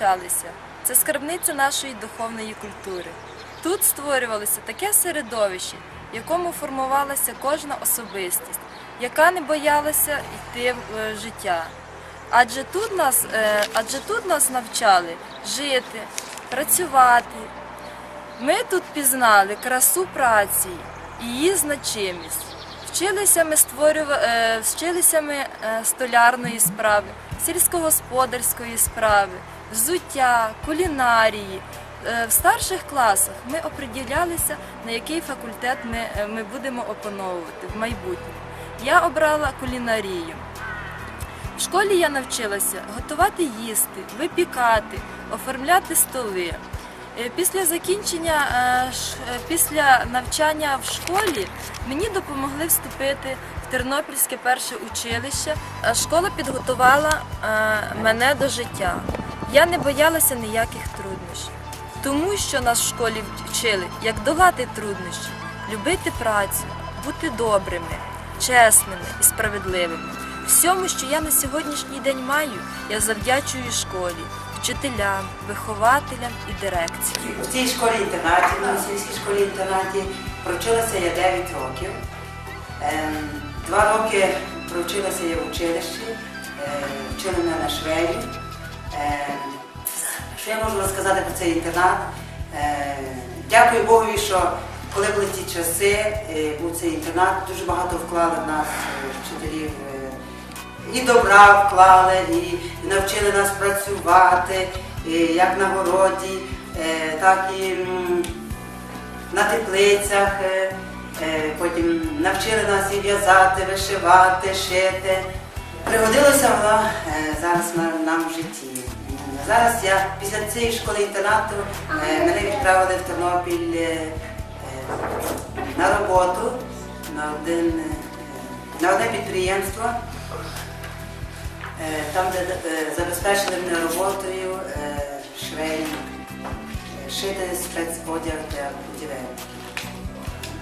навчалися, це скарбниця нашої духовної культури. Тут створювалося таке середовище, в якому формувалася кожна особистість, яка не боялася йти в е, життя. Адже тут нас, е, адже тут нас навчали жити, працювати. Ми тут пізнали красу праці і її значимість. Вчилися ми створювати, вчилися ми е, столярної справи, сільськогосподарської справи, взуття, кулінарії. Е, В старших класах ми оприділялися, на який факультет ми, е, ми будемо опановувати в майбутньому. Я обрала кулінарію. В школі я навчилася готувати їсти, випікати, оформляти столи. Е, Після закінчення, після навчання в школі мені допомогли вступити Тернопільське перше училище. Школа підготувала е, мене до життя. Я не боялася ніяких труднощів, тому що нас в школі вчили, як долати труднощі, любити працю, бути добрими, чесними і справедливими. Всьому, що я на сьогоднішній день маю, я завдячую школі, вчителям, вихователям і дирекції. У цій школі-інтернаті, на сільській школі-інтернаті, провчилася я 9 років. Ем, Два роки провчилася я в училищі, е, вчили мене на швеї. Ем, Що я можу розказати про цей інтернат? Е, Дякую Богові, що коли були ті часи, е, був цей інтернат, дуже багато вклали нас е, вчителів. е, і добра вклали, і, навчили нас працювати, як на городі, е, так і на теплицях. Е, Потім навчили нас і в'язати, вишивати, шити. Пригодилося воно е, зараз нам в житті. Зараз я після цієї школи інтернату е, мене відправили в Тернопіль на роботу на, один, на одне підприємство. Там, де забезпечили мене роботою е, шити спецодяг для будівель.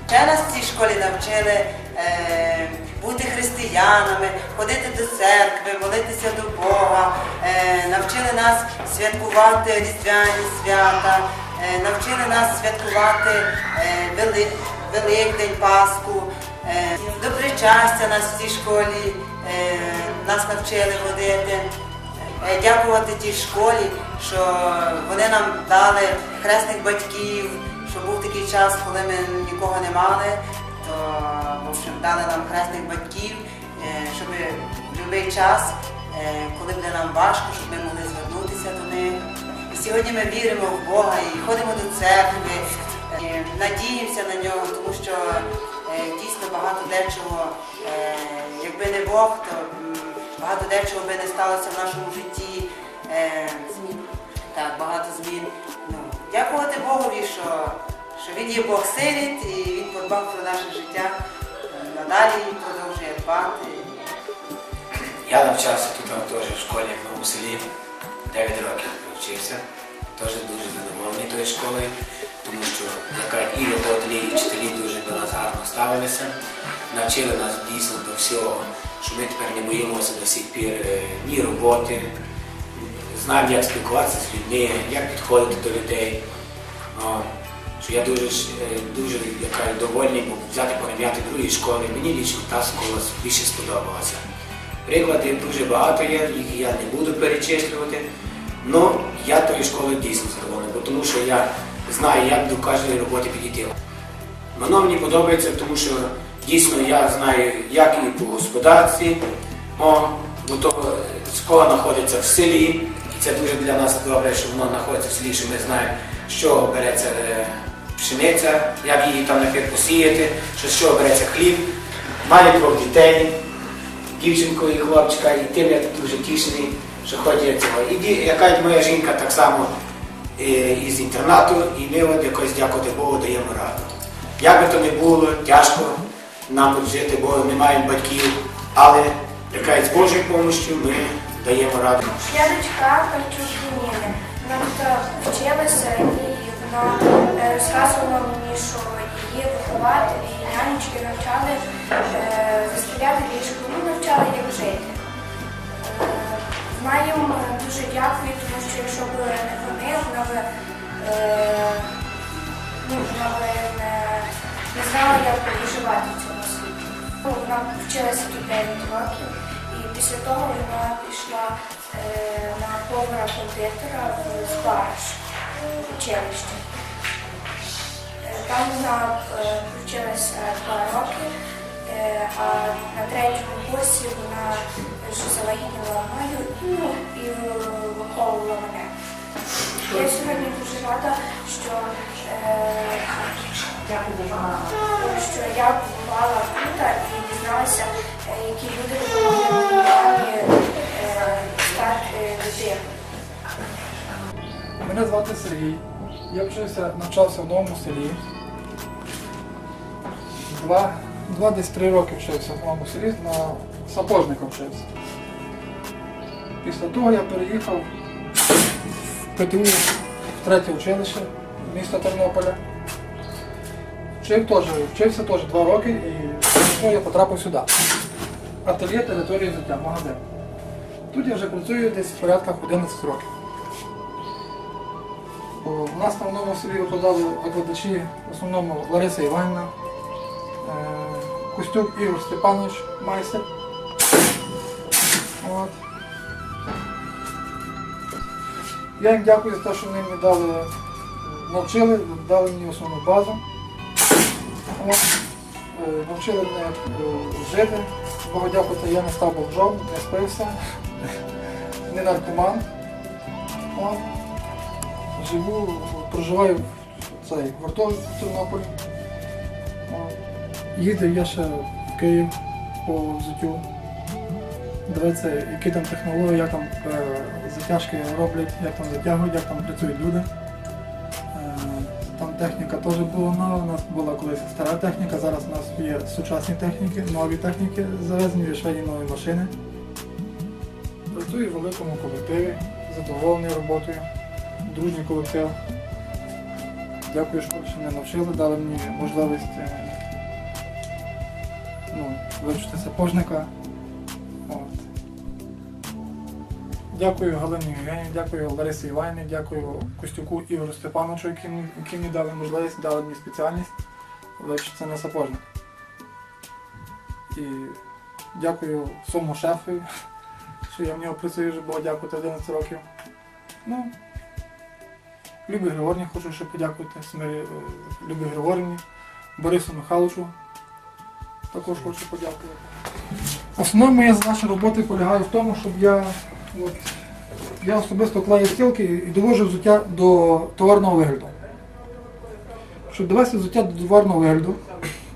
Ще нас в цій школі навчили е, бути християнами, ходити до церкви, молитися до Бога, е, навчили нас святкувати різдвяні свята, е, навчили нас святкувати е, Вели, Великдень, Пасху, е, до причастя нас в цій школі е, нас навчили ходити. Е, Дякувати тій школі, що вони нам дали хресних батьків, що був такий час, коли ми нікого не мали, то в общем, дали нам хресних батьків, е, щоб в будь-який час, е, коли буде нам важко, щоб ми могли звернутися до них. І сьогодні ми віримо в Бога і ходимо до церкви, і надіємося на нього, тому що е, дійсно багато дечого, якби не Бог, то багато дечого би не сталося в нашому житті. Е, Так, багато змін. Ну, дякувати Богові, що, що він є Бог силить і він подбав про наше життя. Е, Надалі продовжує дбати. Я навчався тут теж в школі в селі, 9 років вчився. Теж дуже задоволений тою школою, тому що яка і вихователі, і вчителі дуже до нас гарно ставилися. Навчили нас дійсно до всього, що ми тепер не боїмося до сих пір е, ні роботи, знаємо, як спілкуватися з людьми, як підходити до людей. Що я дуже, е, дуже яка, довольний був взяти порівняти другі школи. Мені лічно та школа більше сподобалася. Прикладів дуже багато є, їх я не буду перечислювати. але я тої школи дійсно задоволений, тому що я знаю, як до кожної роботи підійти. Воно мені подобається, тому що дійсно я знаю, як і по господарстві, о, бо то школа знаходиться в селі, і це дуже для нас добре, що воно знаходиться в селі, що ми знаємо, чого береться е, пшениця, як її там наприклад, посіяти, що з чого береться хліб. Маю двох дітей, дівчинку і хлопчика, і тим я дуже тішений, що ходять цього. І яка моя жінка так само е, із інтернату, і ми от якось дякувати Богу даємо раду. Як би то не було, тяжко нам жити, бо не маємо батьків, але яка з Божою допомогою ми даємо раду. Я дочка Кальчук Ніни. Вона тут вчилася і розказувала мені, що її вихователі і нянечки навчали е, заставляти ліжко, ну навчали як жити. Е, Вона їм е, дуже дякую, тому що якщо б не вони, вона б, е, ну, вона б не, не знала, як виживати в цьому світі. Ну, Вона вчилася тут 9 років, і після того вона пішла е, на повара кондитера в Збараж училище. Е, Там вона е, вчилася два роки, е, а на третьому курсі вона вже завагітніла мною ну, і виховувала мене. Я сьогодні дуже рада, що, е, що я побувала тут і дізналася, е, які люди допомогли е, стати людиною. Мене звати Сергій. Я вчився, навчався в новому селі. Два, два десь три роки вчився в новому селі, на сапожника вчився. Після того я переїхав в ПТУ в третє училище міста Тернополя. Вчив теж, вчився теж два роки і ну, я потрапив сюди. Ательє території життя, магазин. Тут я вже працюю десь в порядках 11 років. У нас на новому селі викладали викладачі в основному Лариса Іванівна, Костюк Ігор Степанович, майстер. От. Я їм дякую за те, що вони мені дали, навчили, дали мені основну базу. От. Е, Навчили мене е, жити. Богу дякувати, я не став бомжом, не спився, не наркоман. От живу, проживаю в цей гуртожитку в Тернополі. От. Їздив я ще в Київ по взуттю. Дивитися, які там технології, як там е, затяжки роблять, як там затягують, як там працюють люди. Е, там техніка теж була нова, у нас була колись стара техніка, зараз у нас є сучасні техніки, нові техніки завезені, швейні нові машини. Працюю в великому колективі, задоволений роботою дружній колектив. Дякую що мене навчили, дали мені можливість е, ну, вивчити сапожника. От. Дякую Галині Євгенівні, дякую Ларисі Іванівні, дякую Костюку Ігору Степановичу, які, які мені дали можливість, дали мені спеціальність вивчитися на сапожник. І дякую своєму шефу, що я в нього працюю вже було дякувати 11 років. Ну, Любі Григорівні хочу ще подякувати, Любі Григорівні, Борису Михайловичу також хочу подякувати. Основна моя задача роботи полягає в тому, щоб я, от, я особисто клею стілки і довожу взуття до товарного вигляду. Щоб довести взуття до товарного вигляду,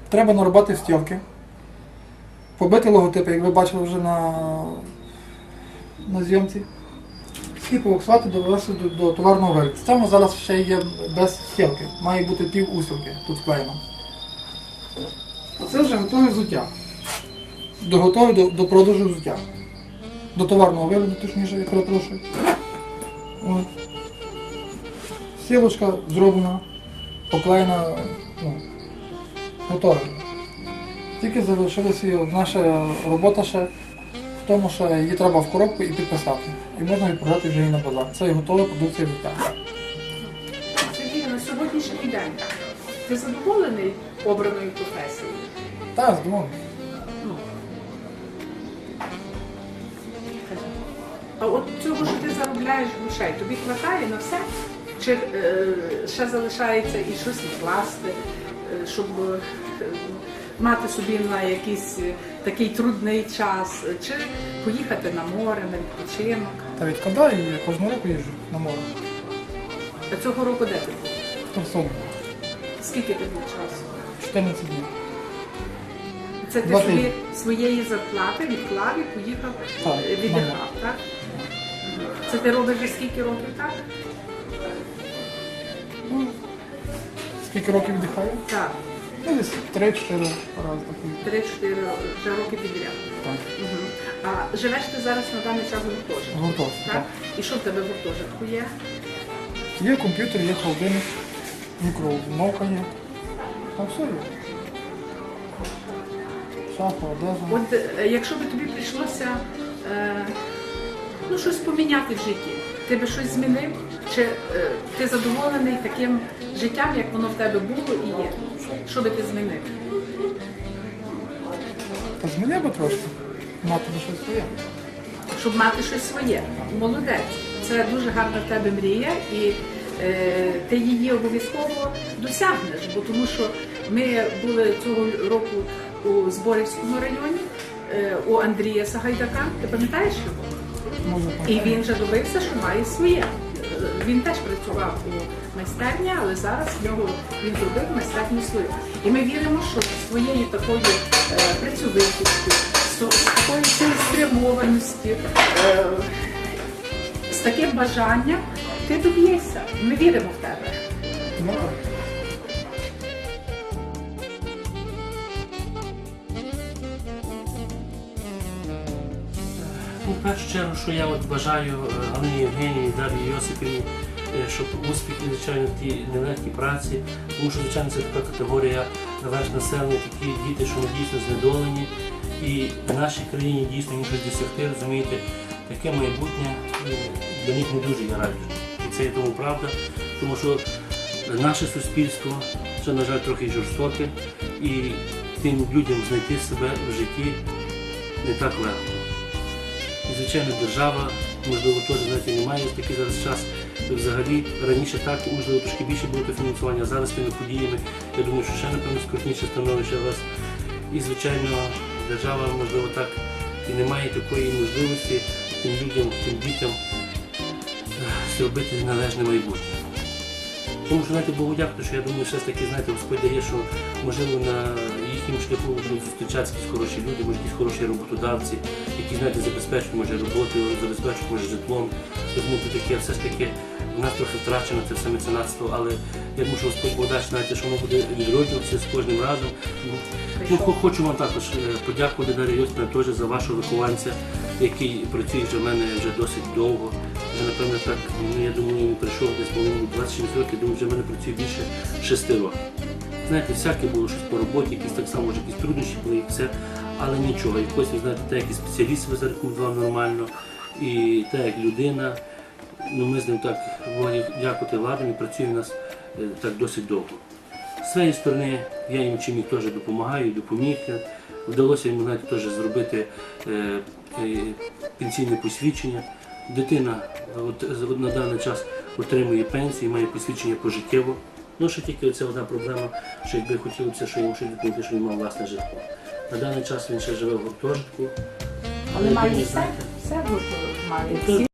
треба нарубати стілки, побити логотипи, як ви бачили вже на, на зйомці і побоксувати довести до, до товарного вигляду. Саме зараз ще є без стілки. Має бути пів усілки тут вклеєно. Оце вже готове взуття. До готове до, до продажу взуття. До товарного вигляду, точніше, я перепрошую. От. Сілочка зроблена, поклеєна, ну, готова. Тільки залишилася наша робота ще в тому, що її треба в коробку і підписати. І можна відправляти вже її на базар. Це і готова продукція життя. Сергій, на сьогоднішній день ти задоволений обраною професією? Так, здумав. Ну. А от цього, що ти заробляєш грошей, тобі вистачає на все? Чи е, ще залишається і щось вкласти, е, щоб е, мати собі на якийсь е, такий трудний час, чи поїхати на море, на відпочинок? Та відкладаю я кожного року їжджу на море. А цього року де ти був? В Херсоні. Скільки ти був часу? 14 днів. Це ти Два собі тижні. своєї зарплати відклав і поїхав Так, е, віддихав, так? Це ти робиш вже скільки років, так? Ну, скільки років віддихаю? Так, Ну, десь 3-4 рази такі. 3-4 вже роки підряд. Так. Мгм. А живеш ти зараз на даний час в гуртожитку? Гуртожитку, так? так. І що в тебе в гуртожитку є? Є комп'ютер, є холодильник, мікроволновка є. Там все є. Шафа, одежа. От е, якщо би тобі прийшлося е, ну, щось поміняти в житті. Ти би щось змінив? Чи е, ти задоволений таким життям, як воно в тебе було і є? Що би ти змінив? Та зміни би трошки. Мати би щось своє. щоб мати щось своє. Молодець. Це дуже гарна в тебе мрія, і е, ти її обов'язково досягнеш, бо тому що ми були цього року у Зборівському районі е, у Андрія Сагайдака. Ти пам'ятаєш його? І він вже добився, що має своє. Е, Він теж працював у майстерні, але зараз в нього він зробив майстерню свою. І ми віримо, що своєю такою е, працьовитістю, з такою цілеспрямованістю, е, з таким бажанням ти доб'єшся. Ми віримо в тебе. Ну. Ну, в першу чергу, що я от бажаю е, Галині Євгенії, Дар'ї Йосипівні, е, щоб успіхи, звичайно, в тій нелегкій праці, тому що, звичайно, це така категорія верш населення, такі діти, що вони дійсно знедолені. І в нашій країні дійсно щось досягти, розумієте, таке майбутнє е, для них не дуже є радісно. І це є тому правда, тому що наше суспільство, це, на жаль, трохи жорстоке, і тим людям знайти себе в житті не так легко. Звичайно, держава, можливо, теж знаєте, немає такий зараз час. Взагалі раніше так, можливо, трошки більше було то фінансування, зараз тими подіями. Я думаю, що ще напевно скрутніше становище у вас. І, звичайно, держава, можливо, так і не має такої можливості тим людям, тим дітям зробити належне майбутнє. Тому що, знаєте, Богу дякую, що я думаю, все ж таки, знаєте, Господь дає, що можливо на шляху будуть зустрічатися якісь хороші люди, може якісь хороші роботодавці, які, знаєте, забезпечують може роботою, забезпечують може житлом. Розумієте, таке, все ж таки в нас трохи втрачено це все меценатство, але я думаю, що Господь знаєте, що воно буде відроджуватися з кожним разом. Ну, хочу вам також е, подякувати Дар'я Йосипівна, теж за вашого вихованця, який працює вже в мене вже досить довго. Вже напевно так, ну, я думаю, він прийшов десь по-моєму 26 років, думаю, вже в мене працює більше 6 років. Знаєте, всяке було щось по роботі, якісь так само, якісь труднощі були, і все, але нічого. Якось, ви знаєте, так як і спеціаліст ви зарекомендував нормально, і так як людина, ну ми з ним так дякувати владам і працює в нас е, так досить довго. З своєї сторони я йому чим теж допомагаю, допоміг. Вдалося йому навіть теж зробити е, е, пенсійне посвідчення. Дитина от, на даний час отримує пенсію, має посвідчення пожиттєво. Ну, що тільки оця одна проблема, що якби хотілося, що йому щось допомогти, що він мав власне житло. На даний час він ще живе в гуртожитку. Але має ви все, все має. Ну, Всі